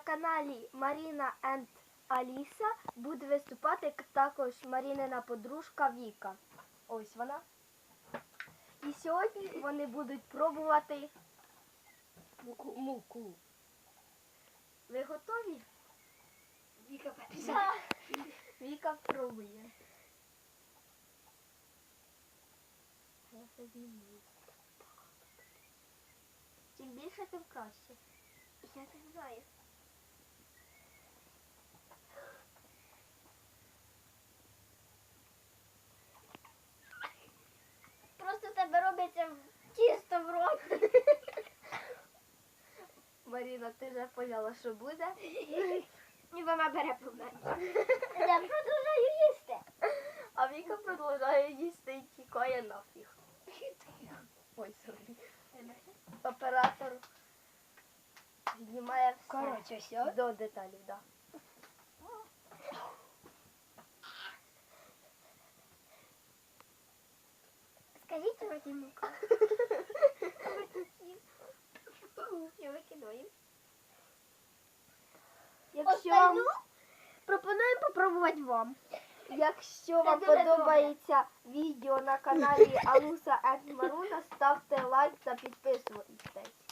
на каналі Маріна енд Аліса буде виступати також Марінина подружка Віка. Ось вона. І сьогодні вони будуть пробувати муку. муку. Ви готові? Віка перша. Віка пробує. Чим більше, тим краще. Я так знаю. Маріна, ти вже поняла, що буде. І вона бере поменше. Я продовжую їсти. А Віка продовжує їсти і тікає нафіг. Ой, сорі. Оператор знімає все Коротше, все. до деталей, да. Скажіть сьогодні Якщо вам, пропонуємо попробувати вам. якщо вам подобається відео на каналі Алуса Енд Маруна, ставте лайк та підписуйтесь.